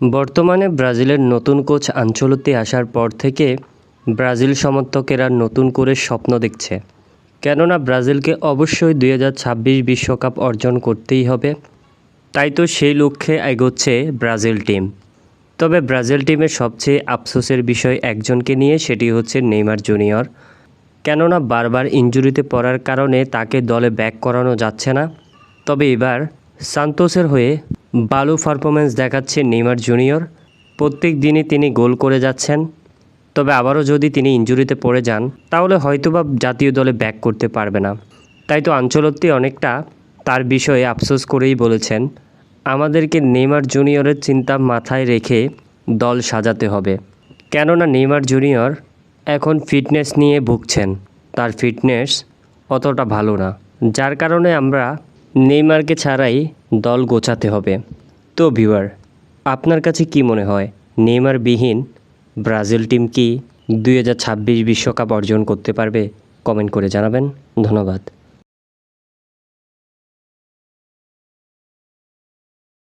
বর্তমানে ব্রাজিলের নতুন কোচ আঞ্চলতি আসার পর থেকে ব্রাজিল সমর্থকেরা নতুন করে স্বপ্ন দেখছে। কেননা ব্রাজিলকে অবশ্যই দুই ছাব্বিশ বিশ্বকাপ অর্জন করতেই হবে। তাই তো সেই লক্ষ্যে এগোচ্ছে ব্রাজিল টিম। তবে ব্রাজিল টিমের সবচেয়ে আফসোসের বিষয় একজনকে নিয়ে সেটি হচ্ছে নেইমার জুনিয়র। কেননা বারবার ইঞ্জুরিতে পড়ার কারণে তাকে দলে ব্যাক করানো যাচ্ছে না। তবে এবার সান্তোসের হয়ে ভালো পারফরমেন্স দেখাচ্ছে নেইমার জুনিয়র। প্রত্যেক দিনই তিনি গোল করে যাচ্ছেন। তবে আবারও যদি তিনি ইঞ্জুরিতে পড়ে যান, তাহলে হয়তোবা জাতীয় দলে ব্যাক করতে পারবে না। তাই তো আঞ্চলত্তি অনেকটা তার বিষয়ে আফসোস করেই বলেছেন, আমাদেরকে নেইমার জুনিয়রের চিন্তা মাথায় রেখে দল সাজাতে হবে। কেননা নেইমার জুনিয়র এখন ফিটনেস নিয়ে ভুগছেন। তার ফিটনেস অতটা ভালো না। যার কারণে আমরা নেইমারকে ছাড়াই দল গোছাতে হবে। তো ভিউয়ার, আপনার কাছে কি মনে হয় নেইমার বিহীন ব্রাজিল টিম কি দুই বিশ্বকাপ অর্জন করতে পারবে? কমেন্ট করে জানাবেন। ধন্যবাদ।